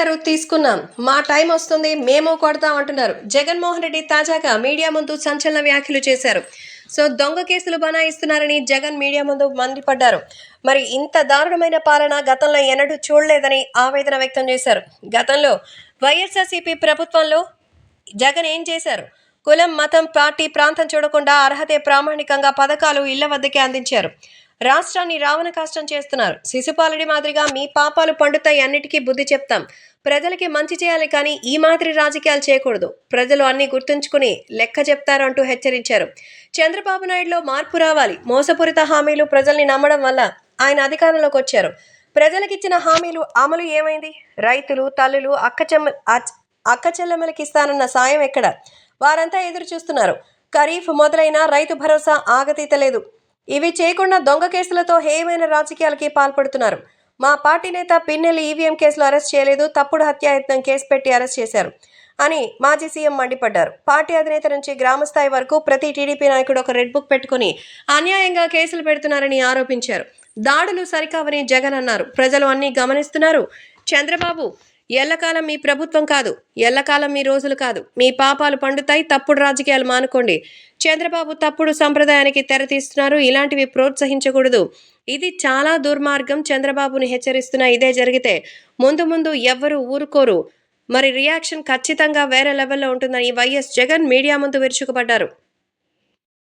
పెట్టారు తీసుకున్నాం. మా టైం వస్తుంది మేము కొడతాం అంటున్నారు. జగన్మోహన్ రెడ్డి తాజాగా మీడియా ముందు సంచలన వ్యాఖ్యలు చేశారు. సో దొంగ కేసులు బనాయిస్తున్నారని జగన్ మీడియా ముందు మండిపడ్డారు. మరి ఇంత దారుణమైన పాలన గతంలో ఎన్నడూ చూడలేదని ఆవేదన వ్యక్తం చేశారు. గతంలో వైఎస్ఆర్సీపీ ప్రభుత్వంలో జగన్ ఏం చేశారు? కులం మతం పార్టీ ప్రాంతం చూడకుండా అర్హతే ప్రామాణికంగా పథకాలు ఇళ్ళ వద్దకే అందించారు. రాష్ట్రాన్ని రావణ కాష్టం చేస్తున్నారు. శిశుపాలుడి మాదిరిగా మీ పాపాలు పండుతాయి అన్నిటికీ బుద్ధి చెప్తాం. ప్రజలకి మంచి చేయాలి కానీ ఈ మాదిరి రాజకీయాలు చేయకూడదు. ప్రజలు అన్ని గుర్తుంచుకుని లెక్క చెప్తారంటూ హెచ్చరించారు. చంద్రబాబు నాయుడులో మార్పు రావాలి. మోసపూరిత హామీలు ప్రజల్ని నమ్మడం వల్ల ఆయన అధికారంలోకి వచ్చారు. ప్రజలకిచ్చిన హామీలు అమలు ఏమైంది? రైతులు తల్లులు అక్క చెమ్మ అక్క చెల్లెమ్మలకి ఇస్తానన్న సాయం ఎక్కడ? వారంతా ఎదురు చూస్తున్నారు ఖరీఫ్ మొదలైన రైతు భరోసా ఆగతీతలేదు. ఇవి చేయకుండా దొంగ కేసులతో హేయమైన రాజకీయాలకి పాల్పడుతున్నారు. మా పార్టీ నేత పిన్నెల్లి ఈవీఎం కేసులో అరెస్ట్ చేయలేదు తప్పుడు హత్యాయత్నం కేసు పెట్టి అరెస్ట్ చేశారు అని మాజీ సీఎం మండిపడ్డారు. పార్టీ అధినేత నుంచి గ్రామస్థాయి వరకు ప్రతి టీడీపీ నాయకుడు ఒక రెడ్ బుక్ పెట్టుకుని అన్యాయంగా కేసులు పెడుతున్నారని ఆరోపించారు. దాడులు సరికావని జగన్ అన్నారు. ప్రజలు అన్నీ గమనిస్తున్నారు. చంద్రబాబు ఎల్లకాలం మీ ప్రభుత్వం కాదు ఎల్లకాలం మీ రోజులు కాదు. మీ పాపాలు పండుతాయి తప్పుడు రాజకీయాలు మానుకోండి. చంద్రబాబు తప్పుడు సంప్రదాయానికి తెరతీస్తున్నారు ఇలాంటివి ప్రోత్సహించకూడదు. ఇది చాలా దుర్మార్గం చంద్రబాబుని హెచ్చరిస్తున్న ఇదే జరిగితే. ముందు ముందు ఎవ్వరూ ఊరుకోరు. మరి రియాక్షన్ ఖచ్చితంగా వేరే లెవెల్లో ఉంటుందని వైఎస్ జగన్ మీడియా ముందు విరుచుకుపడ్డారు.